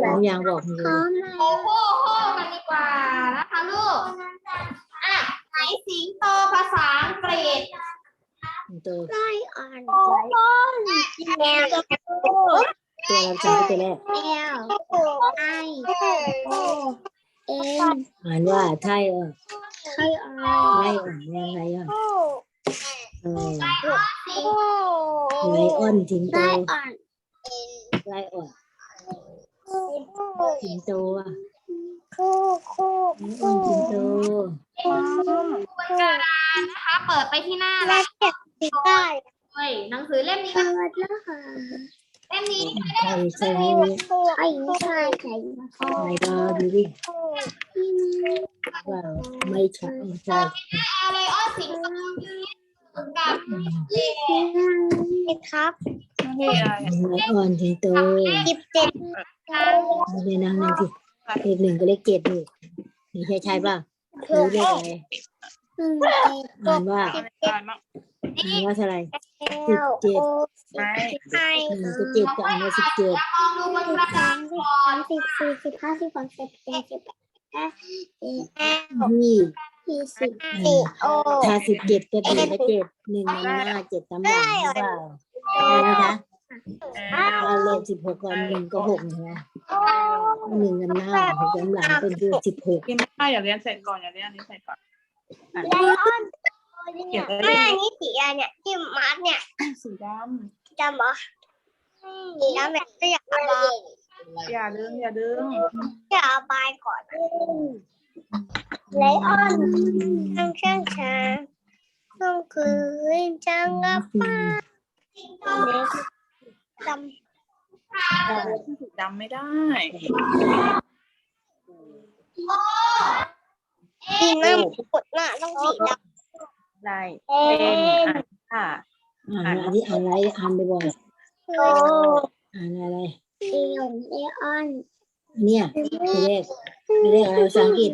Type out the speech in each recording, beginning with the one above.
พร้อมยังบอกมือพร้อมไหมโอ้โหโหกันดีกว่านะคะลูก อะไหนสิงโตภาษาอังกฤษตัวไล่อ่อนโอ้โหแอลตัวเราจำตัวแรกแอลไอโอเอ็นอ่านว่าไทยอะไทยออไล่อ่อนยังไงอะเออสิงไลออนสิงโตไล่อ่อนไล่อ่อน สิงโตอะคู่คู่ไล่อ่อนสิงโตบรรการนะคะ เปิดไปที่หน้าแม่เก็บติดได้เลยหนังสือเล่มนี้เปิดแล้วค่ะเล่มนี้ใช่ใช่ไหมไอ้ไม่ใช่ไข่มาเข้าไหนก็ดูดิว่าไม่ใช่ใช่อะไรอ้อสิงโตยืนกับติดครับไล่อ่อนสิงโต สิบเจ็ด ไม่ได้นั่งนั่งสิเลขหนึ่งก็เลขเจ็ดนี่นี่ใช่ใช่ป่ะหรือเลขอะไรหนึ่งเจ็ดอ่านว่าสิบเจ็ดอ่านว่าเท่าไหร่แอลโอไอหนึ่งก็เจ็ดก็อ่านว่าสิบเจ็ดมองดูบนกระดาษสิบสามสิบสี่สิบห้าสิบหกสิบเจ็ดสิบแปดสิบเก้านี่ยี่สิบสี่โอถ้าสิบเจ็ดก็หนึ่งก็เจ็ดหนึ่งนำหน้าเจ็ดตำหลังหรือเปล่าได้ไหมคะถ้า เลขสิบหกก็หนึ่งก็หกนะหนึ่งนำหน้าหกตำหลังเป็นคือสิบหกกินไม่ได้อย่าเรียนเสร็จก่อนอย่าเรียนอันนี้เสร็จก่อนไลออนเขียนได้แม่นี่สีอะไรเนี่ยที่มัดเนี่ยสีดจำเหรอสีดำแบบจะอยากระบายำอย่าดึงอย่าดึงจะระบายก่อนไลออนทางช่างช้างต้องคืนจังกับป้า จำสีดำไม่ได้สีหน้ากดหน้าต้องสีดำได้เอ็เป็นอ่านค่ะอ่านอันนี้อ่านอะไรอ่านไปบ่อยโอๆอ่านอะไรสีหยงไลอออนเนี้ยคือเลขคือเลขอะไรภาษาอังกฤษ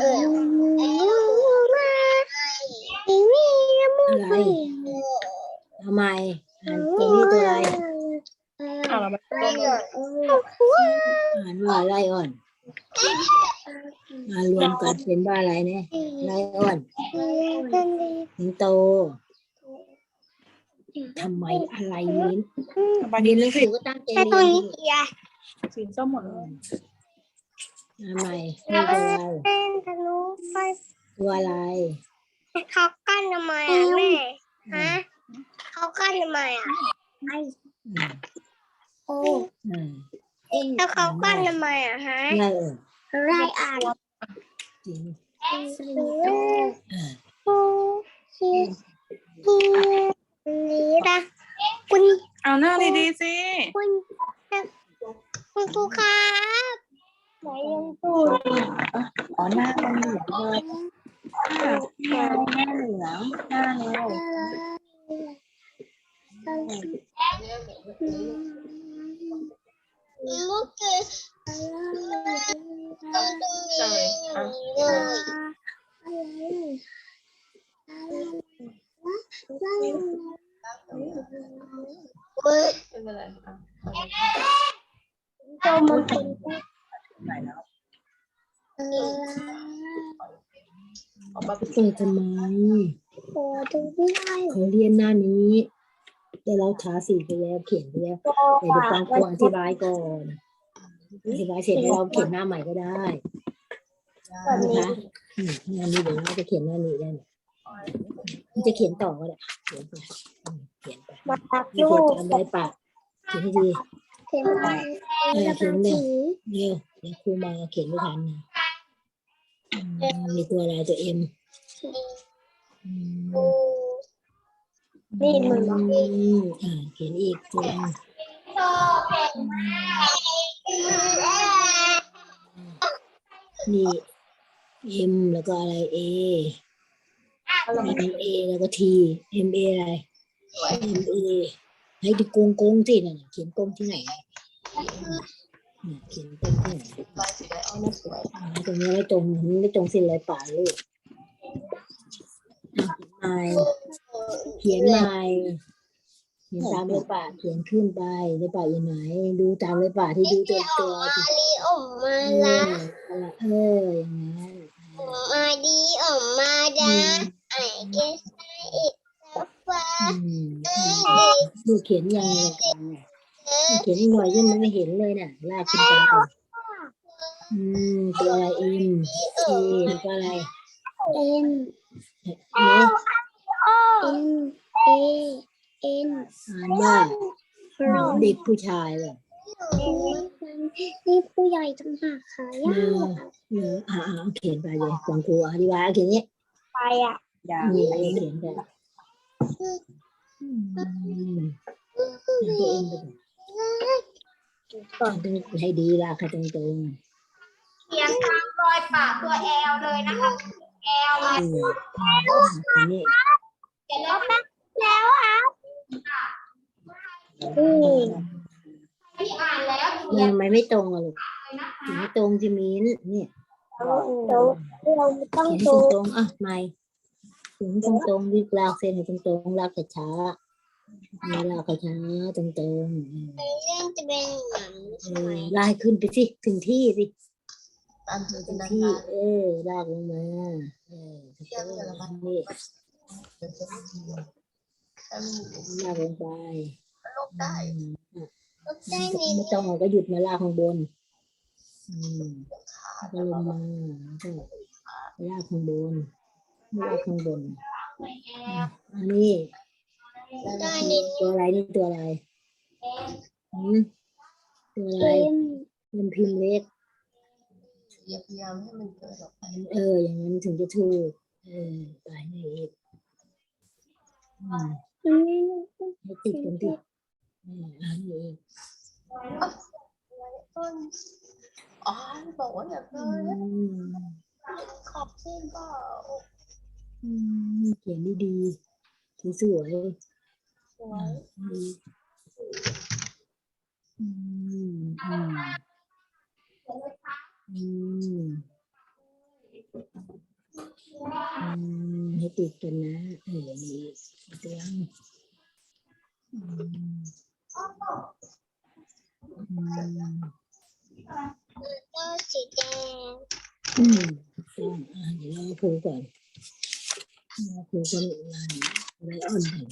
เออมาอีนี่มุ้อะไรยทำไมอ่านตัวนี้ตัวอะไร เอาเราไปต้ม อ่านว่าไลออนมารวมกันเป็นว่าอะไรเนี่ยไลออนสิงโตทำไมอะไรมิ้นไปเรีกิยนนหเลนัยงสิสือก็ตั้งใจแค่เรีตรงยนนี้เกียร์สีส้มหมดเลยทำไมนี่ตัวอะไรแม่ทะลุไฟตัวอะไรเขากั้นทำไมอะแม่ฮะเขากั้นทำไมอะไออืมโอ้อืมแล้วเขากั้นทำไมอะฮะไลออนไรอ่านจ ริงสีอ่าโอ้ชีชีนี้นะคุณเอาหน้าดีๆสิคุณคุณครูครับไหนยังตูดอ๋อหน้ามันเหลืองเลยหน้าหน้าเหลืองหน้าเร็วลูกเก ดใช่อะเว้ยไม่เป็นไรอะตัวมันเป็นไหนแล้วเออเอามาเปิดทำไมโอ้ดูไม่ได้เขาเรียนหน้านี้ แต่เราทาสีไปแล้วเขียนไปแล้วเดี๋ยวฟังครูอธิบายก่อน อธิบายเสร็จแล้วเราเขียนหน้าใหม่ก็ได้นะคะอืมหน้านี้เดี๋ยวเราจะเขียนหน้านี้ได้เนี่ยมันจะเขียนต่อก็ได้เขียนไปอืมเขียนไปมาตักไม่ลูเขียนกตามได้ปะเขียนให้ดีเห็นไหมเออระเขียบานยเลยสีเร็วเดี๋ยวครูมาเขียนไม่ทันนะอืมมีตัวอะไรตัวเอ็มนี่มันบอกอ่าเขียนอีกตัวห นึ่งโตเก่งมากนี่ M แล้วก็อะไร A M A แล้วก็ T M A อะไร M A ให้ดูโกงโกงสิน่ะเขียนโกงที่ไหนเขียนโกงที่ไหนตรงนี้ไม่ตรงไม่ตรงสิ้นเลยป่าลูกอะเขียนใหม่ เขียนตามเลยป่าเขียนขึ้นไปเลยป่าอยู่ไหน ดูตามเลยป่าที่ดูตัวตัวมาสิลีออกมาเอละเอออย่างนั้นมาดีออกมาดาไอ้เกสไออีกฟ้าอืมไอ้ดูเขียนยังไงกันเนี่ยเขียนหน่อยยังไม่เห็นเลยน่ะลากขึ้นไปอืมตัวอะไรเอ็มเอตัวอะไรเอ็นเนื้อเอ็นเอ เอ็นอ่านว่าเด็กผู้ชายว่ะนี่ผู้ใหญ่จังหากค่ะเนื้อเนื้ออ่าอ่าเขียนไปเลยของครูอธิบายเขียนเนี้ยไปอะอย่านี่เขียนไปอืมตัวเองไปก่อนต้องให้ดีละค่ะตรงตรงเขียนตามรอยปากตัวแอลเลยนะคะแอลเลยอืมนี่เขียนแล้วแล้วอะ อืมที่อ่านแล้วเขียนทำไมไม่ตรงอะลูกเลยนะคะเขียนไม่ตรงจิมินเนี่ยเราเราต้องเขียนดูตรงๆอะไม่เขียนตรงตรงๆวิกลากเส้นให้ตรงตรงๆลากกระช้ามีลากกระช้าตรงตรงๆอืมเรื่องจะเป็นหนังเออลากขึ้นไปสิถึงที่สิตามจินตถึงนาที่ การเออลากลงมาเออถูกต้องนี่เดี๋ยวมีลากลงไป ลบได้อืมลูกได้ในไม่ต้องเอาก็หยุดมาลากข้างบนอืมก็ลงมาแล้วก็ลากข้างบนลากข้างบนแอลอันนี้ได้ในตัวอะไรนี่ตัวอะไรหืมตัวอะไรเกมเป็นพิมพ์เล็กอย่าพยายามให้มันเกิดออกไปเออ อย่างนั้นถึงจะถูกเออไปนี่อีกอืมมันไม่รู้ให้ติดกันดิอืมอันนี้อีกต้น อ๋อบอกว่าอย่าอืเกินมขอบเส้นบ่าอืมเขียนดีๆสวยสวยอืมอืมอืมให้ติดกันนะเออนี่เตียงอืม อืมก็สีแดงอืมต้องอะเดี๋ยวเราพูก่อนเราพูกันลายไรอ่อนหน่อย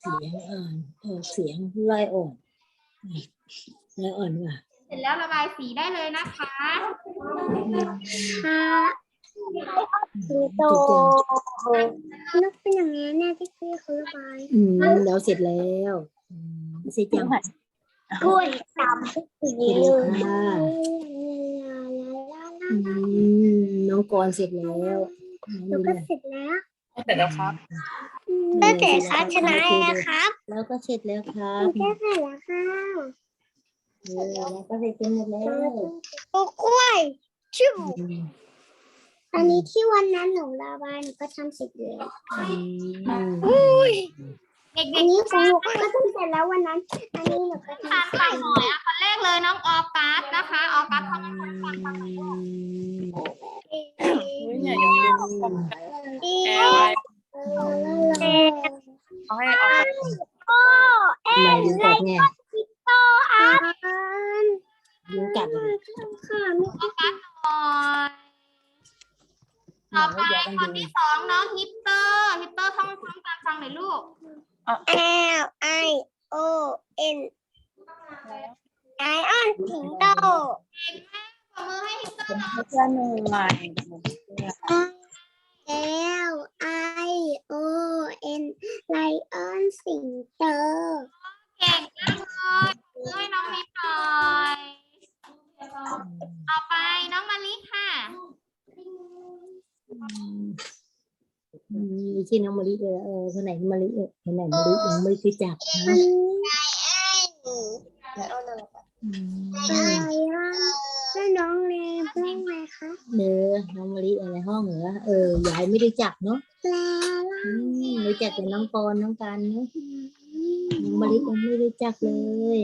เสียงอ่อนออกเสียงไรอ่อนไรอ่อนว่ะ เสร็จแล้วระบายสีได้เลยนะคะ ค่ะ สีโตนกเป็นอย่างนี้แน่ที่พี่เขาระบายอืมเราเสร็จแล้วอืมเสร็จยังกล้วยดำทุกสีเลยค่ะอืมน้องกรณ์เสร็จแล้วน้องแล้วมิก็เสร็จแล้วเสร็จแล้วครับตั้งแต่คัชนะแล้วครับ แล้วก็เสร็จแล้วครับแค่เสร็จแล้วค่ะแล้วก็เสร็จกันหมดแล้วโอ้กล้วยชิว อืมอันนี้ที่วันนั้นหนูระบายหนูก็ทำเสร็จแล้วอืมเด็อักนๆนี้ของหนูก็ทำเสร็จแล้ววันนั้น อันนี้หนูก็ตามทำเสร็ปากจหน่อยอะคนแรกเลยน้องออกัสนะคะ ออกัสทำให้คนฟังอย่าอย่าลืมแอเอาให้เอาไปโอ้เอ็ทำไมนยุงกัดไงโตอันยุงกัดเลยค่ะไม่ออกัสหน่อย ต่อไปคนที่สองน้องฮิปเตอร์ฮิปเตอร์ท่องพร้อมกันฟังหน่อยลูกแอลไอโอเอ็นไอออนสิงโตเก่งมากปรบมือให้ฮิปเตอร์หน่อย เพื่อนหนึ่งใหม่แอลไอโอเอ็นไลออนสิงโต เก่งมากเลยช่วยน้องนิดหน่อยต่อไปน้องมะลิค่ะ อืมมี ชื่อน้องมะลิเลยเออคนไหนมะลิเออคนไหนมะลิยังไม่รู้จักนะแล้วเอาอะไรอืมไอออนแล้วน้องเลเบิ้งไหมคะเนอน้องมะลิอะไรห้องเหรอเออยายไม่รู้จักเนาะลาลาอืมรู้จักแต่น้องกรณ์น้องกันเนาะน้องมะลิยังไม่รู้จักเลย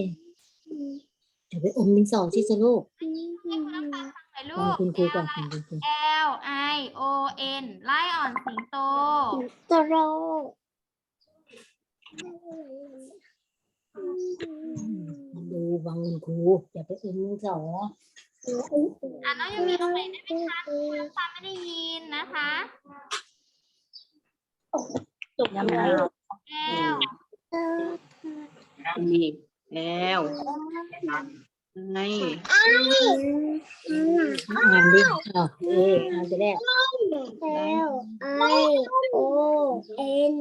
เดี๋ยวไปอมดินสอที่สลูกให้คุณน้ำตาลฟังหน่อยลูฟังก คุณครูก่อนฟังคุณครู L I O N ไล่อ่อนสิงโตโตโรดูฟังคุณครูอย่าไปเอ็นมือสองอะน้องยังมีตรงไหนได้ไหมคะที่น้ำตาลไม่ได้ยินนะคะจุกน้ำลาย L มี แล้วไงอ่านดิอะเออ่านจะได้ L I O N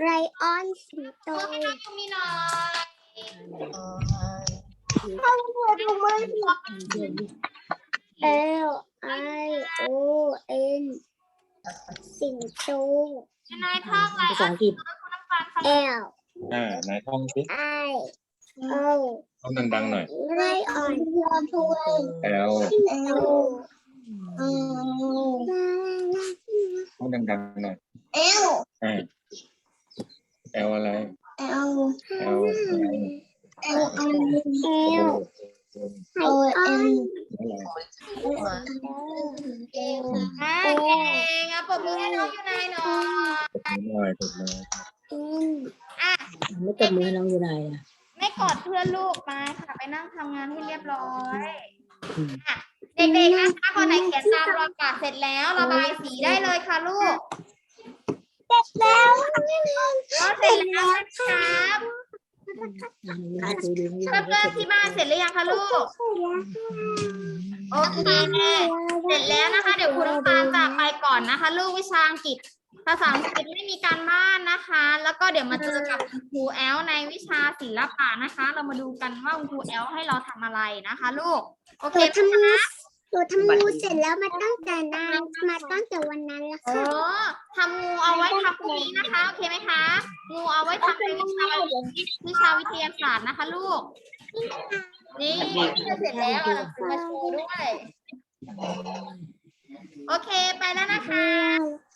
ไรออนสิงโตโอเคน้องยังมีหน่อยเข้าหัวดูมืออ่านเดี๋ยวดิ L I O N สิงโตนายท่องไล่ภาษาอังกฤษคุณน้ำตาลค่ะ L อ่านายท่องสิ I O ท่องดังๆหน่อยไรออนทว L L ท่องดังๆหน่อย L อ่า L อะไร L L อะไร L L O N อะไรอะเก่งอะปรบมือให้น้องอยู่นายหน่อยตบมือหน่อยตบมืออะ ไม่ตบมือให้น้องอยู่ไหนอะไม่กอดเพื่อนลูกมาค่ะ ไปนั่งทำงานให้เรียบร้อยอืมอะเด็กๆนะคะคนไหนเขียนตามรอยปากเสร็จแล้ว ระบายสีได้เลยค่ะลูกแล้วก็เสร็จแล้วนะครับอ่านให้ครูดูนี่เพื่อนๆที่บ้านเสร็จหรือยังคะลูก โอเค เสร็จแล้วนะคะ เดี๋ยวครูน้ำตาลจากไปก่อนนะคะ ลูกวิชาอังกฤษ ภาษาอังกฤษไม่มีการบ้านนะคะ แล้วก็เดี๋ยวมาเจอกับคุณครูแอลในวิชาศิลปะนะคะ เรามาดูกันว่าคุณครูแอลให้เราทำอะไรนะคะ ลูก โอหเคนูไหมทำงูคะหนูทำงูเสร็จแล้วมาตั้งแต่นานมาตั้งแต่วันนั้นแล้วเอค่ะอทำงูเอาไว้ทำพรุ่งนี้นะคะ โอเคไหมคะ งูเอาไว้ทำในวิชาวิชาวิทยาศาสตร์นะคะลูก นี่จะเสร็จแล้วเอาหนังสือมาโชว์ด้วย โอเคไปแล้วนะคะบ๊า